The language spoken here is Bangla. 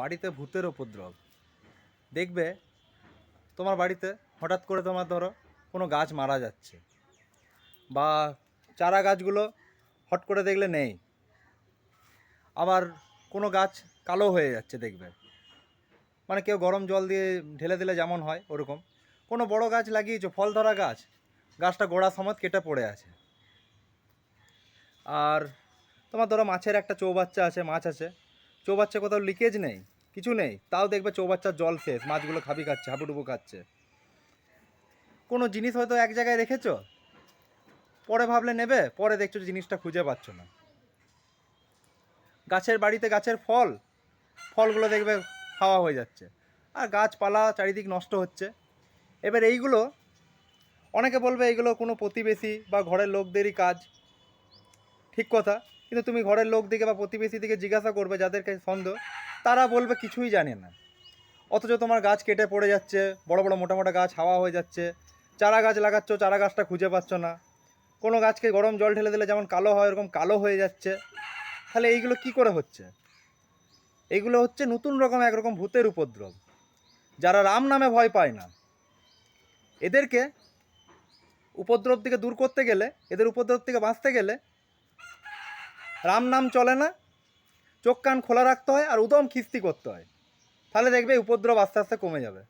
বাড়িতে ভূতের উপদ্রব। দেখবে তোমার বাড়িতে হঠাৎ করে তোমার ধরো কোনো গাছ মারা যাচ্ছে বা চারা গাছগুলো হট করে দেখলে নেই। আবার কোনো গাছ কালো হয়ে যাচ্ছে দেখবে। মানে কেউ গরম জল দিয়ে ঢেলে দিলে যেমন হয় ওরকম। কোনো বড় গাছ লাগিয়েছো, ফল ধরা গাছ, গাছটা গোড়া সমেত কেটে পড়ে আছে। আর তোমার ধরো মাছের একটা চৌবাচ্চা আছে, মাছ আছে। চৌবাচ্চা কোথাও লিকেজ নেই, কিছু নেই, তাও দেখবে চৌবাচ্চার জল শেষ মাছগুলো খাবি খাচ্ছে, হাবুডুবু খাচ্ছে। কোনো জিনিস হয়তো এক জায়গায় রেখেছো? পরে ভাবলে নেবে, পরে দেখছ জিনিসটা খুঁজে পাচ্ছ না। গাছের বাড়িতে গাছের ফল, ফলগুলো দেখবে খাওয়া হয়ে যাচ্ছে। আর গাছপালা চারিদিক নষ্ট হচ্ছে। এবার এইগুলো, অনেকে বলবে এইগুলো কোনো প্রতিবেশী বা ঘরের লোকদেরই কাজ। ঠিক কথা। কিন্তু তুমি ঘরের লোক দিকে বা প্রতিবেশী দিকে জিজ্ঞাসা করবে যাদেরকে সন্দেহ তারা বলবে কিছুই জানে না। অথচ তোমার গাছ কেটে পড়ে যাচ্ছে, বড় বড় মোটা মোটা গাছ হাওয়া হয়ে যাচ্ছে, চারা গাছ লাগাচ্ছ, চারা গাছটা খুঁজে পাচ্ছ না। কোনো গাছকে গরম জল ঢেলে দিলে যেমন কালো হয় এরকম কালো হয়ে যাচ্ছে। তাহলে এইগুলো কি করে হচ্ছে? এগুলো হচ্ছে নতুন রকম একরকম ভূতের উপদ্রব, যারা রাম নামে ভয় পায় না। এদেরকে উপদ্রব থেকে দূর করতে গেলে, এদের উপদ্রব থেকে বাঁচতে গেলে রাম নাম চলে না, চোখ কান খোলা রাখতে হয় আর উদম খিস্তি করতে হয়। তাহলে দেখবে উপদ্রব আস্তে আস্তে কমে যাবে।